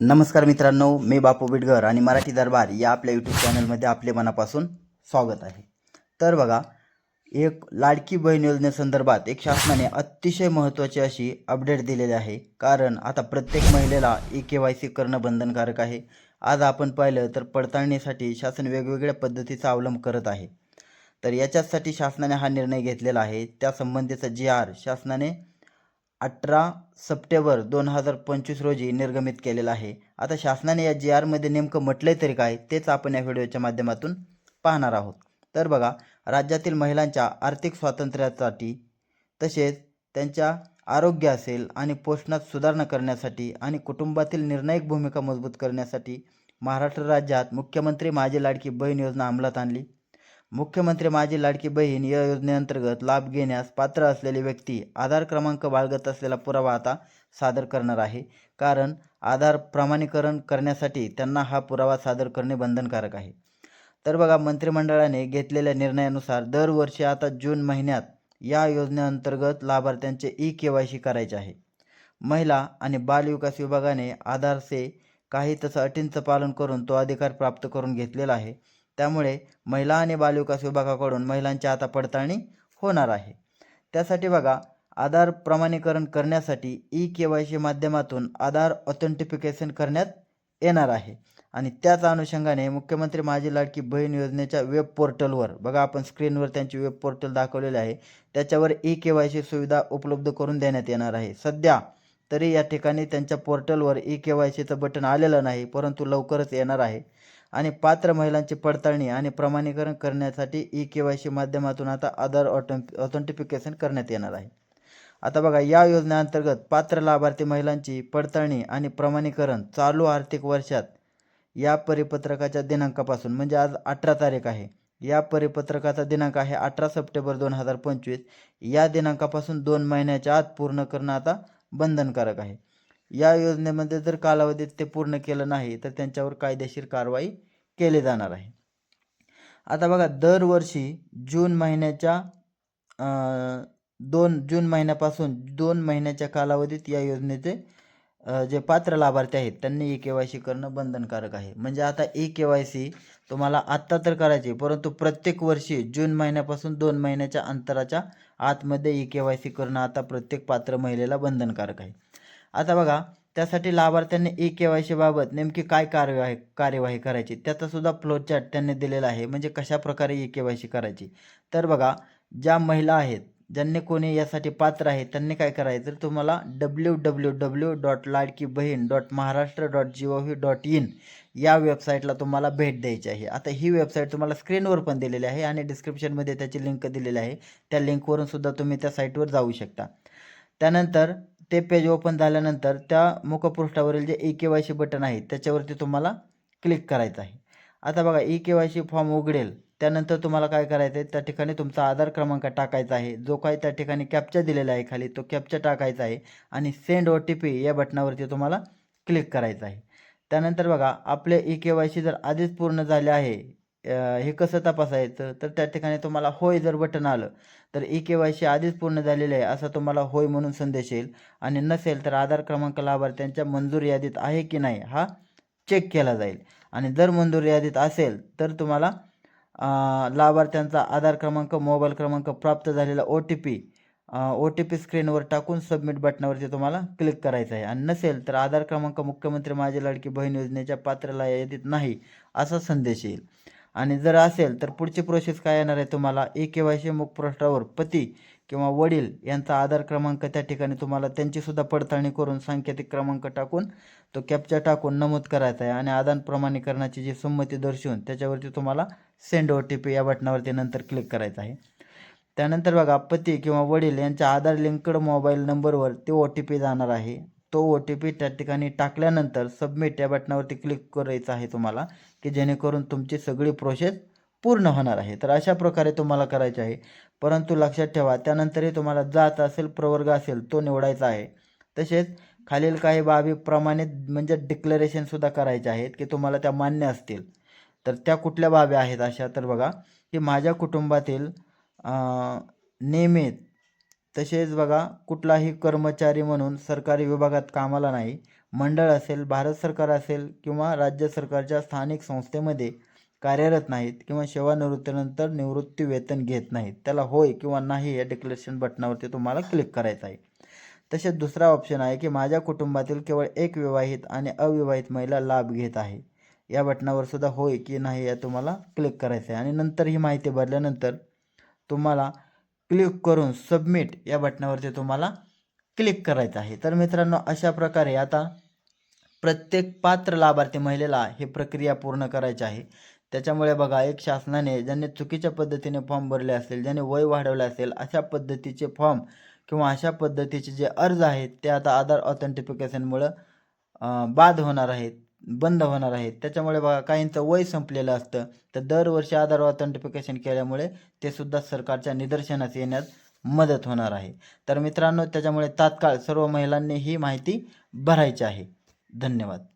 नमस्कार मित्रांनो मी बापू बिडगर आणि मराठी दरबार या आपल्या यूट्यूब चॅनलमध्ये आपले मनापासून स्वागत आहे. तर बघा एक लाडकी बहीण योजनेसंदर्भात एक शासनाने अतिशय महत्त्वाची अशी अपडेट दिलेली आहे. कारण आता प्रत्येक महिलेला ई के वाय सी करणं बंधनकारक आहे. आज आपण पाहिलं तर पडताळणीसाठी शासन वेगवेगळ्या पद्धतीचा अवलंब करत आहे. तर याच्यासाठी शासनाने हा निर्णय घेतलेला आहे. त्यासंबंधीचा जी आर शासनाने अठरा सप्टेंबर दोन हजार पंचवीस रोजी निर्गमित केलेला आहे. आता शासनाने या जी आरमध्ये नेमकं म्हटलं तरी काय तेच आपण या व्हिडिओच्या माध्यमातून पाहणार आहोत. तर बघा राज्यातील महिलांच्या आर्थिक स्वातंत्र्यासाठी तसेच त्यांच्या आरोग्य असेल आणि पोषणात सुधारणा करण्यासाठी आणि कुटुंबातील निर्णायक भूमिका मजबूत करण्यासाठी महाराष्ट्र राज्यात मुख्यमंत्री माझी लाडकी बहीण योजना अंमलात आणली. मुख्यमंत्री माझी लाडकी बहीण या योजनेअंतर्गत लाभ घेण्यास पात्र असलेली व्यक्ती आधार क्रमांक बाळगत असलेला पुरावा आता सादर करणार आहे. कारण आधार प्रमाणीकरण करण्यासाठी त्यांना हा पुरावा सादर करणे बंधनकारक आहे. तर बघा मंत्रिमंडळाने घेतलेल्या निर्णयानुसार दरवर्षी आता जून महिन्यात या योजनेअंतर्गत लाभार्थ्यांचे ई के वाय सी करायचे आहे. महिला आणि बाल विकास विभागाने आधारचे काही तसं अटींचं पालन करून तो अधिकार प्राप्त करून घेतलेला आहे. त्यामुळे महिला आणि बालविकास विभागाकडून महिलांची आता पडताळणी होणार आहे. त्यासाठी बघा आधार प्रमाणीकरण करण्यासाठी ई के वाय सी माध्यमातून आधार ऑथेंटिफिकेशन करण्यात येणार आहे. आणि त्याच अनुषंगाने मुख्यमंत्री माझी लाडकी बहीण योजनेच्या वेब पोर्टलवर बघा आपण स्क्रीनवर त्यांची वेब पोर्टल दाखवलेले आहे त्याच्यावर ई के वाय सी सुविधा उपलब्ध करून देण्यात येणार आहे. सध्या तरी या ठिकाणी त्यांच्या पोर्टलवर ई के वाय सीचं बटन आलेलं नाही परंतु लवकरच येणार आहे. आणि पात्र महिलांची पडताळणी आणि प्रमाणीकरण करण्यासाठी ई के वाय सी माध्यमातून आता आधार ऑटो ऑथेंटिफिकेशन करण्यात येणार आहे. आता बघा या योजनेअंतर्गत पात्र लाभार्थी महिलांची पडताळणी आणि प्रमाणीकरण चालू आर्थिक वर्षात या परिपत्रकाच्या दिनांकापासून म्हणजे आज अठरा तारीख आहे या परिपत्रकाचा दिनांक आहे अठरा सप्टेंबर दोन हजार पंचवीस. या दिनांकापासून दोन महिन्याच्या आत पूर्ण करणं आता बंधनकारक आहे. या योजनेमध्ये जर कालावधीत ते पूर्ण केलं नाही तर त्यांच्यावर कायदेशीर कारवाई केली जाणार आहे. आता बघा दरवर्षी जून महिन्याच्या दोन जून महिन्यापासून दोन महिन्याच्या कालावधीत या योजनेचे जे पात्र लाभार्थी आहेत त्यांनी ई के वाय सी करणं बंधनकारक आहे. म्हणजे आता ई के वाय सी तुम्हाला आत्ता तर करायची परंतु प्रत्येक वर्षी जून महिन्यापासून दोन महिन्याच्या अंतराच्या आतमध्ये ई के वाय सी करणं आता प्रत्येक पात्र महिलेला बंधनकारक आहे. आता बघा त्यासाठी लाभार्थ्यांनी ई के वाय सी बाबत नेमकी काय कार्यवाही कार्यवाही करायची? त्याचासुद्धा फ्लोचार्ट त्यांनी दिलेला आहे. म्हणजे कशा प्रकारे ई के वाय सी करायची? तर बघा ज्या महिला आहेत ज्यांनी कोणी यासाठी पात्र आहे त्यांनी काय करायचं? तर तुम्हाला W W W dot Ladki Bahin dot Maharashtra dot G O V dot in या वेबसाईटला तुम्हाला भेट द्यायची आहे. आता ही वेबसाईट तुम्हाला स्क्रीनवर पण दिलेली आहे आणि डिस्क्रिप्शनमध्ये त्याची लिंक दिलेली आहे. त्या लिंकवरून सुद्धा तुम्ही त्या साईटवर जाऊ शकता. त्यानंतर ते पेज ओपन झाल्यानंतर त्या मुखपृष्ठावरील जे E K Y C button आहे त्याच्यावरती तुम्हाला क्लिक करायचं आहे. आता बघा E K Y C form उघडेल त्यानंतर तुम्हाला काय करायचं आहे त्या ठिकाणी तुमचा आधार क्रमांक टाकायचा आहे. जो काही त्या ठिकाणी कॅप्चा दिलेला आहे खाली तो कॅप्चा टाकायचा आहे आणि सेंड ओ टी पी या बटनावरती तुम्हाला क्लिक करायचं आहे. त्यानंतर बघा आपले ई के वाय सी जर आधीच पूर्ण झाले आहे हे कसं तपासायचं? तर त्या ठिकाणी तुम्हाला होय जर बटन आलं तर ई के वाय सी आधीच पूर्ण झालेले आहे असा तुम्हाला होय म्हणून संदेश येईल. आणि नसेल तर आधार क्रमांक लाभार्थ्यांच्या मंजूर यादीत आहे की नाही हा चेक केला जाईल. आणि जर मंजूर यादीत असेल तर तुम्हाला लाभार्थ्यांचा आधार क्रमांक मोबाईल क्रमांक प्राप्त झालेला O T P O T P स्क्रीनवर टाकून सबमिट बटनावरती तुम्हाला क्लिक करायचं आहे. आणि नसेल तर आधार क्रमांक मुख्यमंत्री माझी लाडकी बहीण योजनेच्या पात्राला यादीत नाही असा संदेश येईल. आणि जर असेल तर पुढची प्रोसेस काय येणार आहे तुम्हाला? ए के वाय सी मुखपृष्ठावर पती किंवा वडील यांचा आधार क्रमांक त्या ठिकाणी तुम्हाला त्यांचीसुद्धा पडताळणी करून सांकेतिक क्रमांक टाकून तो कॅप्चा टाकून नमूद करायचा आहे आणि आदान प्रमाणीकरणाची जी संमती दर्शवून त्याच्यावरती तुम्हाला सेंड ओ टी पी या बटनावरती नंतर क्लिक करायचं आहे. त्यानंतर बघा पती किंवा वडील यांच्या आधार लिंकड मोबाईल नंबरवर ते ओ टी पी जाणार आहे. तो ओ टी पी त्या ठिकाणी टाकल्यानंतर सबमिट या बटनावरती क्लिक करायचं आहे तुम्हाला की जेणेकरून तुमची सगळी प्रोसेस पूर्ण होणार आहे. तर अशा प्रकारे तुम्हाला करायचे आहे. परंतु लक्षात ठेवा त्यानंतरही तुम्हाला जात असेल प्रवर्ग असेल तो निवडायचा आहे. तसेच खालील काही बाबी प्रमाणित म्हणजे डिक्लरेशनसुद्धा करायचे आहेत की तुम्हाला त्या मान्य असतील. तर त्या कुठल्या बाबी आहेत अशा? तर बघा की माझ्या कुटुंबातील नियमित तसेच बघा कुठलाही कर्मचारी म्हणून सरकारी विभागात कामाला नाही. मंडळ असेल भारत सरकार असेल किंवा राज्य सरकारच्या स्थानिक संस्थेमध्ये कार्यरत नाहीत किंवा सेवानिवृत्तीनंतर निवृत्ती वेतन घेत नाहीत. त्याला होय किंवा नाही या डिक्लेरेशन बटनावरती तुम्हाला क्लिक करायचं आहे. तसेच दुसरा ऑप्शन आहे की माझ्या कुटुंबातील केवळ एक विवाहित आणि अविवाहित महिला लाभ घेत आहे. या बटनावर सुद्धा होय की नाही या तुम्हाला क्लिक करायचं आहे. आणि नंतर ही माहिती भरल्यानंतर तुम्हाला क्लिक करून सबमिट या बटनावरती तुम्हाला क्लिक करायचं आहे. तर मित्रांनो अशा प्रकारे आता प्रत्येक पात्र लाभार्थी महिलेला हे प्रक्रिया पूर्ण करायची आहे. त्याच्यामुळे बघा एक शासनाने ज्यांनी चुकीच्या पद्धतीने फॉर्म भरले असेल ज्यांनी वय वाढवले असेल अशा पद्धतीचे फॉर्म किंवा अशा पद्धतीचे जे अर्ज आहेत ते आता आधार ऑथेंटिफिकेशनमुळं बाद होणार आहेत. बंद होणार आहेत त्याच्यामुळे बघा काहींचं वय संपलेलं असतं. तर दरवर्षी आधार ऑथेंटिफिकेशन केल्यामुळे ते सुद्धा सरकारच्या निदर्शनास येण्यास मदत होणार आहे. तर मित्रांनो त्याच्यामुळे तात्काळ सर्व महिलांनी ही माहिती भरायची आहे. धन्यवाद.